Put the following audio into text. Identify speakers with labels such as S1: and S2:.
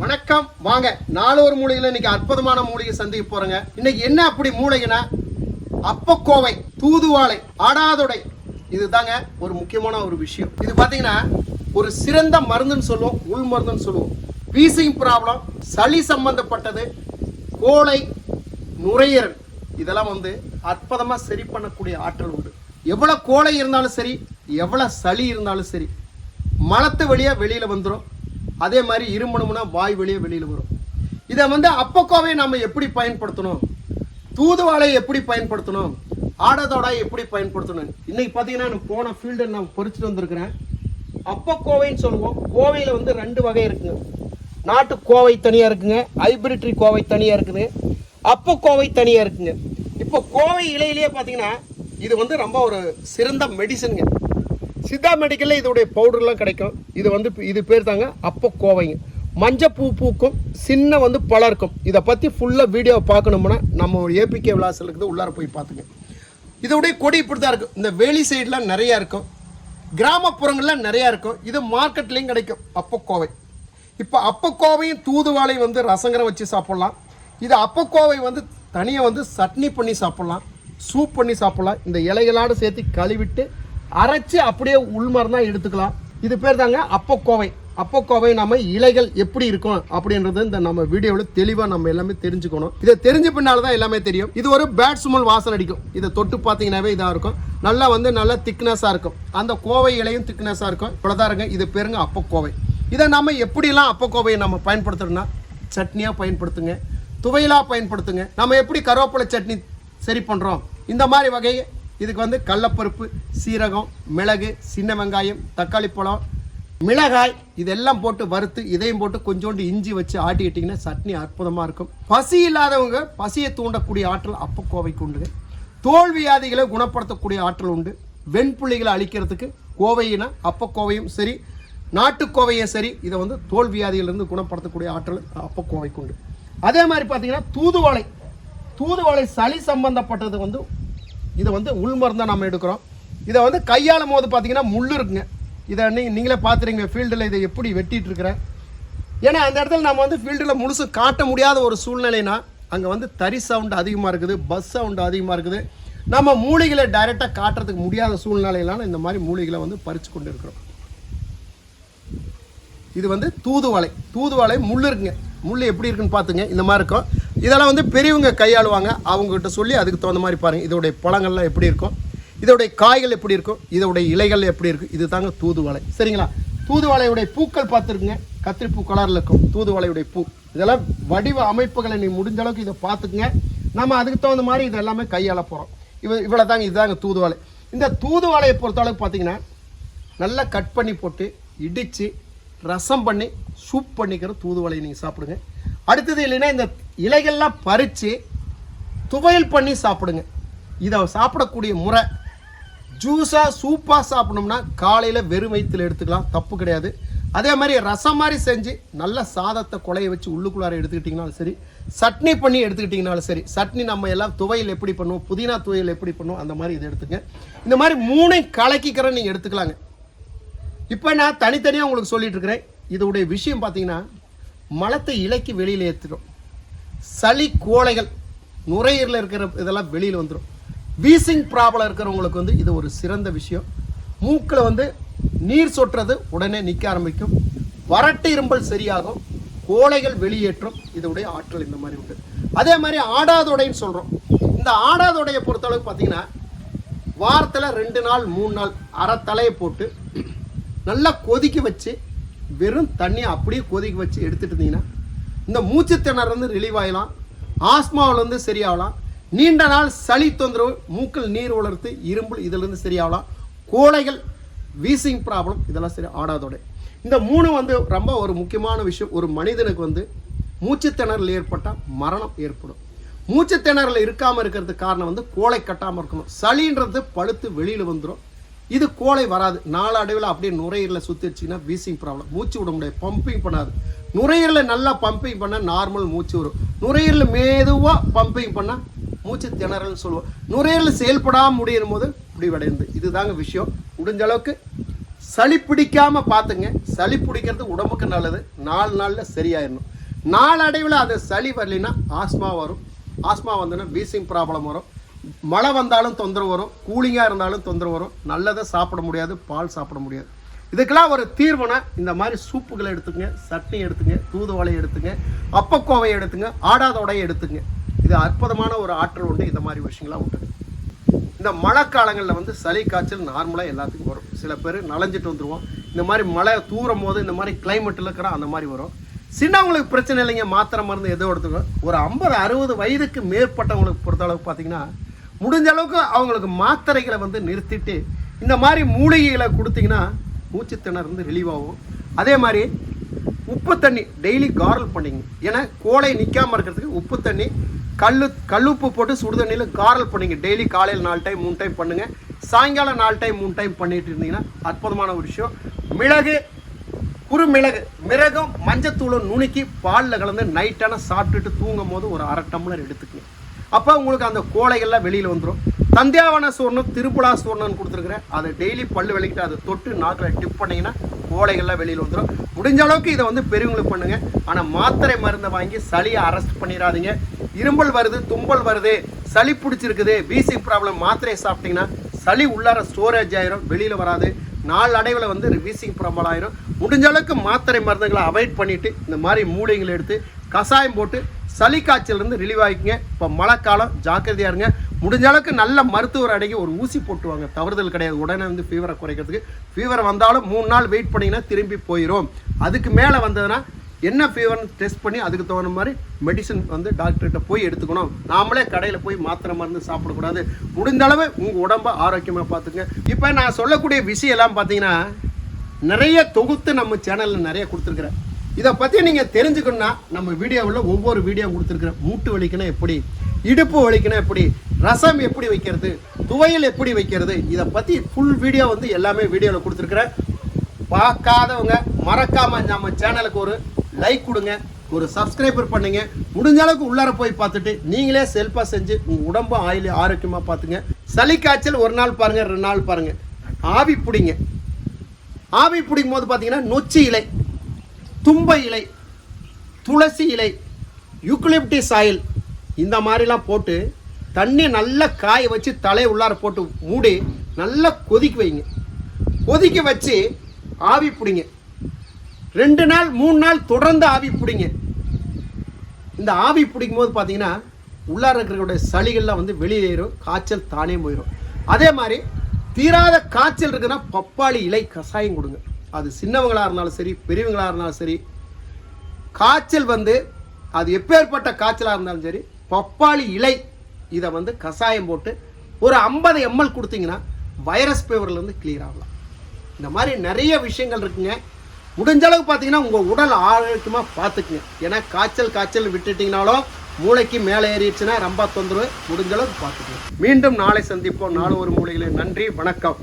S1: வணக்கம். வாங்க நாலொரு மூலிகையில் இன்னைக்கு அற்புதமான மூலிகை சந்திக்க போறேங்க. இன்னைக்கு என்ன அப்படி மூலிகைனா அப்பக்கோவை தூதுவாளை ஆடாதொடை. இதுதாங்க ஒரு முக்கியமான ஒரு விஷயம். இது பாத்தீங்கன்னா ஒரு சிறந்த மருந்துன்னு சொல்லுவோம் உள் மருந்துன்னு சொல்லுவோம். வீசிங் ப்ராப்ளம் சளி சம்பந்தப்பட்டது கோளை நுரையீரல். இதெல்லாம் வந்து அற்புதமாக சரி பண்ணக்கூடிய ஆற்றல் உண்டு. எவ்வளோ கோளை இருந்தாலும் சரி எவ்வளோ சளி இருந்தாலும் சரி மலத்து வழியாக வெளியில் வந்துடும் அதே மாதிரி இருமணும்னா வாய் வெளியே வெளியில் வரும். இதை வந்து அப்பக்கோவை நம்ம எப்படி பயன்படுத்தணும்? தூதுவாளை எப்படி பயன்படுத்தணும்? ஆடதோடாய் எப்படி பயன்படுத்தணும்? இன்னைக்கு பார்த்தீங்கன்னா நான் போன ஃபீல்டை நான் பொறிச்சிட்டு வந்திருக்கிறேன். அப்பக்கோவைன்னு சொல்லுவோம். கோவையில் வந்து ரெண்டு வகை இருக்குங்க. நாட்டு கோவை தனியாக இருக்குங்க. ஹைபிரிட்ரி கோவை தனியாக இருக்குது. அப்போ கோவை தனியாக இருக்குங்க. இப்போ கோவை இலையிலேயே பார்த்தீங்கன்னா இது வந்து ரொம்ப ஒரு சிறந்த மெடிசனுங்க சித்தா மெடிக்கலில் இதோடைய பவுடர்லாம் கிடைக்கும். இது வந்து இது பேர் தாங்க அப்போ கோவைங்க மஞ்சப்பூ பூக்கும் சின்ன வந்து பலருக்கும் இதை பற்றி ஃபுல்லாக வீடியோ பார்க்கணும்னா நம்ம ஏபிகே விலாசில் இருக்குது உள்ளார போய் பார்த்துங்க. இதோடைய கொடி இப்படி தான் இருக்கும். இந்த வேலி சைடெலாம் நிறையா இருக்கும். கிராமப்புறங்களில் நிறையா இருக்கும். இது மார்க்கெட்லேயும் கிடைக்கும். அப்பக்கோவை. இப்போ அப்பக்கோவையும் தூதுவாளையும் வந்து ரசங்கரம் வச்சு சாப்பிட்லாம். இது அப்பக்கோவை வந்து தனியாக வந்து சட்னி பண்ணி சாப்பிட்லாம். சூப் பண்ணி சாப்பிட்லாம். இந்த இலைகளோடு சேர்த்து கழுவிட்டு அரைச்சி அப்படியே உள்மருந்தா எடுத்துக்கலாம். இது பேர் தாங்க அப்பக்கோவை அப்பக்கோவை நம்ம இலைகள் எப்படி இருக்கும் அப்படின்றது இந்த நம்ம வீடியோவில் தெளிவாக நம்ம எல்லாமே தெரிஞ்சுக்கணும். இதை தெரிஞ்ச பின்னால் தான் எல்லாமே தெரியும். இது ஒரு பேட் சுமல் வாசல் அடிக்கும். இதை தொட்டு பார்த்தீங்கன்னாவே இதாக இருக்கும். நல்லா வந்து நல்லா திக்னஸாக இருக்கும். அந்த கோவை இலையும் திக்னஸாக இருக்கும். இவ்வளோதான் இருங்க. இது பேருங்க அப்பக்கோவை இதை நம்ம எப்படிலாம் அப்பக்கோவையை நம்ம பயன்படுத்துறோம்னா சட்னியாக பயன்படுத்துங்க. துவையலாக பயன்படுத்துங்க. நம்ம எப்படி கருவேப்பிலை சட்னி சரி பண்ணுறோம் இந்த மாதிரி வகை இதுக்கு வந்து கடலப்பருப்பு சீரகம் மிளகு சின்ன வெங்காயம் தக்காளி பழம் மிளகாய் இதெல்லாம் போட்டு வறுத்து இதையும் போட்டு கொஞ்சோண்டு இஞ்சி வச்சு ஆட்டிக்கிட்டிங்கன்னா சட்னி அற்புதமாக இருக்கும். பசி இல்லாதவங்க பசியை தூண்டக்கூடிய ஆற்றல் அப்பக்கோவைக்கு கோவைக்கு உண்டு. தோல்வியாதிகளை குணப்படுத்தக்கூடிய ஆற்றல் உண்டு. வெண்புள்ளிகளை அழிக்கிறதுக்கு கோவையினா அப்பக்கோவையும் சரி நாட்டுக்கோவையும் சரி இதை வந்து தோல்வியாதிகளிருந்து குணப்படுத்தக்கூடிய ஆற்றல் அப்பக்கோவைக்கு உண்டு. அதே மாதிரி பார்த்தீங்கன்னா தூதுவளை. தூதுவளை சளி சம்பந்தப்பட்டது வந்து இதை வந்து உள் மருந்தாக நம்ம எடுக்கிறோம். இதை வந்து கையாளும் போது பார்த்தீங்கன்னா முள் இருக்குங்க. இதை நீ- நீங்களே பார்த்துறீங்க ஃபீல்டில் இதை எப்படி வெட்டிட்டு இருக்கிறேன் ஏன்னா அந்த இடத்துல நம்ம வந்து ஃபீல்டில் முழுசு காட்ட முடியாத ஒரு சூழ்நிலைனா அங்கே வந்து தறி சவுண்டு அதிகமாக இருக்குது பஸ் சவுண்டு அதிகமாக இருக்குது. நம்ம மூலிகளை டைரெக்டாக காட்டுறதுக்கு முடியாத சூழ்நிலையிலான இந்த மாதிரி மூலிகளை வந்து பறித்து கொண்டு இருக்கிறோம். இது வந்து தூதுவளை. தூதுவளை முள் இருக்குங்க. முள் எப்படி இருக்குன்னு பார்த்துங்க இந்த மாதிரி இருக்கும். இதெல்லாம் வந்து பெரியவங்க கையாளுவாங்க. அவங்ககிட்ட சொல்லி அதுக்கு தகுந்த மாதிரி பாருங்கள் இதோடைய பழங்கள்லாம் எப்படி இருக்கும்? இதோடைய காய்கள் எப்படி இருக்கும்? இதோடைய இலைகள் எப்படி இருக்கும்? இது தாங்க தூதுவளை. சரிங்களா? தூதுவளையுடைய பூக்கள் பார்த்துருக்குங்க. கத்திரிப்பூ கலரில் இருக்கும். தூதுவளையுடைய பூ. இதெல்லாம் வடிவ அமைப்புகளை நீ முடிஞ்ச அளவுக்கு இதை பார்த்துக்குங்க. நம்ம அதுக்கு தகுந்த மாதிரி இது எல்லாமே கையாள போகிறோம் இவ இவ்வளோ தாங்க இதுதாங்க தூதுவளை. இந்த தூதுவளையை பொறுத்தளவுக்கு பார்த்தீங்கன்னா நல்லா கட் பண்ணி போட்டு இடித்து ரசம் பண்ணி சூப் பண்ணிக்கிற தூதுவளையை நீங்கள் சாப்பிடுங்க. அடுத்தது இல்லைன்னா இந்த இலைகள்லாம் பறித்து துவையல் பண்ணி சாப்பிடுங்க. இதை சாப்பிடக்கூடிய முறை ஜூஸாக சூப்பாக சாப்பிடணும்னா காலையில் வெறும் வயிற்றில் எடுத்துக்கலாம் தப்பு கிடையாது. அதே மாதிரி ரசம் மாதிரி செஞ்சு நல்ல சாதத்தை குழைய வச்சு உள்ளுக்குள்ளார எடுத்துக்கிட்டிங்கனாலும் சரி சட்னி பண்ணி எடுத்துக்கிட்டிங்கனாலும் சரி சட்னி நம்ம எல்லாம் துவையல் எப்படி பண்ணுவோம் புதினா துவையல் எப்படி பண்ணுவோம் அந்த மாதிரி இதை எடுத்துங்க. இந்த மாதிரி மூணையும் கலக்கிக்கிற நீங்கள் எடுத்துக்கலாங்க. இப்போ நான் தனித்தனியாக உங்களுக்கு சொல்லிட்டு இருக்கிறேன். இதோடைய விஷயம் பார்த்தீங்கன்னா மலத்தை இலைக்கு வெளியில் ஏற்றிடும் சளி கோழைகள் நுரையீரலில் இருக்கிற இதெல்லாம் வெளியில் வந்துடும் வீசிங் ப்ராப்ளம் இருக்கிறவங்களுக்கு வந்து இது ஒரு சிறந்த விஷயம். மூக்கில் வந்து நீர் சொட்டுறது உடனே நிற்க ஆரம்பிக்கும். வறட்டு இரும்பல் சரியாகும். கோளைகள் வெளியேற்றும். இதோடைய ஆற்றல் இந்த மாதிரி உண்டு. அதே மாதிரி ஆடாதொடைன்னு சொல்கிறோம் இந்த ஆடாதொடையை பொறுத்தளவுக்கு பார்த்தீங்கன்னா வாரத்தில் ரெண்டு நாள் மூணு நாள் அரை தலையை போட்டு நல்லா கொதிக்க வச்சு வெறும் தண்ணியை அப்படியே கொதிக்க வச்சு எடுத்துகிட்டு இருந்தீங்கன்னா இந்த மூச்சு திணறது ரிலீவ் ஆகலாம் ஆஸ்மாவிலேருந்து சரியாகலாம் நீண்ட நாள் சளி தொந்தரவு மூக்கில் நீர் வளர்த்து இரும்புல் இதிலிருந்து சரியாகலாம் கோழைகள் வீசிங் ப்ராப்ளம் இதெல்லாம் சரி ஆடாதோட. இந்த மூணு வந்து ரொம்ப ஒரு முக்கியமான விஷயம். ஒரு மனிதனுக்கு வந்து மூச்சு திணறல் ஏற்பட்டால் மரணம் ஏற்படும். மூச்சு திணறல் இருக்காமல் இருக்கிறதுக்கு காரணம் வந்து கோழை கட்டாமல் இருக்கணும். சளின்றது பழுத்து வெளியில் வந்துடும் இது கோலை வராது. நாளடைவில் அப்படியே நுரையீரலில் சுத்திடுச்சுன்னா வீசிங் ப்ராப்ளம் மூச்சு விட முடியாது. பம்பிங் பண்ணாது. நுரையீரலில் நல்லா பம்பிங் பண்ணால் நார்மல் மூச்சு வரும். நுரையீரலில் மெதுவாக பம்பிங் பண்ணால் மூச்சு திணறல்னு சொல்லுவோம். நுரையீரல் செயல்படாமல் முடியும் போது முடிவடைந்து இதுதாங்க விஷயம். முடிஞ்ச அளவுக்கு சளி பிடிக்காமல் பார்த்துங்க. சளி பிடிக்கிறது உடம்புக்கு நல்லது. நாலு நாளில் சரியாயிடணும் நாளடைவில் அது சளி வரலைன்னா ஆஸ்மா வரும். ஆஸ்மா வந்தோன்னா வீசிங் ப்ராப்ளம் வரும். மழை வந்தாலும் தொந்தரவு வரும் கூலிங்காக இருந்தாலும் தொந்தரவு வரும். நல்லதை சாப்பிட முடியாது பால் சாப்பிட முடியாது. இதுக்கெல்லாம் ஒரு தீர்வுனா இந்த மாதிரி சூப்புகளை எடுத்துங்க சட்னி எடுத்துங்க தூதுவளை எடுத்துங்க அப்பக்கோவை எடுத்துங்க ஆடாத உடையை எடுத்துங்க இது அற்புதமான ஒரு ஆற்றல் உண்டு இந்த மாதிரி விஷயங்கள்லாம் உண்டு. இந்த மழை காலங்களில் வந்து சளி காய்ச்சல் நார்மலாக எல்லாத்துக்கும் வரும். சில பேர் நனைஞ்சிட்டு வந்துடுவோம் இந்த மாதிரி மழை தூரும் போது இந்த மாதிரி கிளைமேட்டில் இருக்கிற அந்த மாதிரி வரும். சின்னவங்களுக்கு பிரச்சனை இல்லைங்க மாத்திரை மருந்து எதோ எடுத்துக்கோ ஒரு ஐம்பது அறுபது வயதுக்கு மேற்பட்டவங்களுக்கு பொறுத்த அளவுக்கு பார்த்தீங்கன்னா முடிஞ்ச அளவுக்கு அவங்களுக்கு மாத்திரைகளை வந்து நிறுத்திட்டு இந்த மாதிரி மூலிகைகளை கொடுத்தீங்கன்னா மூச்சு திணறு வந்து ரிலீவ் ஆகும். அதே மாதிரி உப்பு தண்ணி டெய்லி காரல் பண்ணிங்க. ஏன்னா கோலை நிற்காமல் இருக்கிறதுக்கு உப்பு தண்ணி கல் கல்லுப்பு போட்டு சுடு தண்ணியில் காரல் பண்ணிங்க. டெய்லி காலையில் நாலு டைம் மூணு டைம் பண்ணுங்கள் சாயங்காலம் நாலு டைம் மூணு டைம் பண்ணிட்டு இருந்தீங்கன்னா அற்புதமான ஒரு விஷயம். மிளகு குறுமிளகு மிளகும் மஞ்சத்தூளும் நுணுக்கி பாலில் கலந்து நைட்டான சாப்பிட்டுட்டு தூங்கும் போது ஒரு அரை டம்ளர் எடுத்துக்கணும் அப்போ உங்களுக்கு அந்த கோழைகள்லாம் வெளியில் வந்துடும் தந்தியாவன சூர்ணம் திருப்புலா சூர்ணம்னு கொடுத்துருக்குறேன். அதை டெய்லி பல்லு விளக்கிட்டு அதை தொட்டு நாக்கில் டிப் பண்ணிங்கன்னா கோழைகள்லாம் வெளியில் வந்துடும் முடிஞ்ச அளவுக்கு இதை வந்து பெரியவங்களுக்கு பண்ணுங்கள் ஆனால் மாத்திரை மருந்தை வாங்கி சளியை அரெஸ்ட் பண்ணிடாதீங்க. இரும்பல் வருது தும்பல் வருது சளி பிடிச்சிருக்குது வீசிங் ப்ராப்ளம் மாத்திரையை சாப்பிட்டிங்கன்னா சளி உள்ளார ஸ்டோரேஜ் ஆயிரும் வெளியில் வராது. நாலு அடைவில் வந்து வீசிங் ப்ராப்ளம் ஆயிரும். முடிஞ்ச அளவுக்கு மாத்திரை மருந்துகளை அவாய்ட் பண்ணிவிட்டு இந்த மாதிரி மூலிகளை எடுத்து கஷாயம் போட்டு சளி காய்ச்சல் இருந்து ரிலீவ் ஆகிக்குங்க இப்போ மழை காலம் ஜாக்கிரதையாக இருங்க. முடிஞ்ச அளவுக்கு நல்ல மருத்துவர் அடங்கி ஒரு ஊசி போட்டுவாங்க. தவறுதல் கிடையாது. உடனே வந்து ஃபீவரை குறைக்கிறதுக்கு. ஃபீவர் வந்தாலும் மூணு நாள் வெயிட் பண்ணிங்கன்னா திரும்பி போயிடும் அதுக்கு மேலே வந்ததுன்னா என்ன ஃபீவர்னு டெஸ்ட் பண்ணி அதுக்கு தகுந்த மாதிரி மெடிசன் வந்து டாக்டர்கிட்ட போய் எடுத்துக்கணும். நாமளே கடையில் போய் மாத்திரை மருந்து சாப்பிடக்கூடாது. முடிந்தளவு உங்கள் உடம்பை ஆரோக்கியமாக பார்த்துங்க இப்போ நான் சொல்லக்கூடிய விஷயம் எல்லாம் பார்த்தீங்கன்னா நிறைய தொகுத்து நம்ம சேனலில் நிறைய கொடுத்துருக்குறேன். இதை பற்றி நீங்கள் தெரிஞ்சுக்கணும்னா நம்ம வீடியோவில் ஒவ்வொரு வீடியோ கொடுத்துருக்குறேன் மூட்டு வலிக்கணும் எப்படி இடுப்பு வலிக்கணும் எப்படி ரசம் எப்படி வைக்கிறது துவையல் எப்படி வைக்கிறது இதை பற்றி ஃபுல் வீடியோ வந்து எல்லாமே வீடியோவில் கொடுத்துருக்குறேன் பார்க்காதவங்க மறக்காமல் நம்ம சேனலுக்கு ஒரு லைக் கொடுங்க ஒரு சப்ஸ்கிரைபர் பண்ணுங்க. முடிஞ்ச அளவுக்கு உள்ளார போய் பார்த்துட்டு நீங்களே செல்ஃபாக செஞ்சு உங்கள் உடம்பு ஆயில் ஆரோக்கியமாக பார்த்துங்க. சளி காய்ச்சல் ஒரு நாள் பாருங்கள் ரெண்டு நாள் பாருங்கள் ஆவி பிடிங்க. ஆவி பிடிக்கும் போது பார்த்தீங்கன்னா நொச்சி இலை. தும்பை இலை துளசி இலை யூக்லிப்டிஸ் ஆயில் இந்த மாதிரிலாம் போட்டு தண்ணி நல்லா காய வச்சு தலையை உள்ளார போட்டு மூடி நல்லா கொதிக்க வைங்க. கொதிக்க வச்சு ஆவி பிடிங்க. ரெண்டு நாள் மூணு நாள் தொடர்ந்து ஆவி பிடிங்க. இந்த ஆவி பிடிக்கும் போது பார்த்தீங்கன்னா உள்ளார இருக்கிற சளிகள்லாம் வந்து வெளியேறும் காய்ச்சல் தானே போயிடும் அதே மாதிரி தீராத காய்ச்சல் இருக்குன்னா பப்பாளி இலை கஷாயம் கொடுங்க. அது சின்னவங்களாக இருந்தாலும் சரி பெரியவங்களாக இருந்தாலும் சரி காய்ச்சல் வந்து அது எப்பேற்பட்ட காய்ச்சலாக இருந்தாலும் சரி பப்பாளி இலை இதை வந்து கஷாயம் போட்டு ஒரு ஐம்பது எம்எல் கொடுத்தீங்கன்னா வைரஸ் ஃபீவர்லேருந்து கிளியர் ஆகலாம். இந்த மாதிரி நிறைய விஷயங்கள் இருக்குங்க. முடிஞ்ச அளவுக்கு பார்த்தீங்கன்னா உங்கள் உடல் ஆரோக்கியமாக பார்த்துக்குங்க. ஏன்னா காய்ச்சல் காய்ச்சல் விட்டுட்டிங்கனாலும் மூளைக்கு மேலே ஏறிடுச்சுன்னா ரொம்ப தொந்தரவு. முடிஞ்ச அளவுக்கு பார்த்துக்குங்க. மீண்டும் நாளை சந்திப்போம். நாலு ஒரு மூலையில் நன்றி வணக்கம்.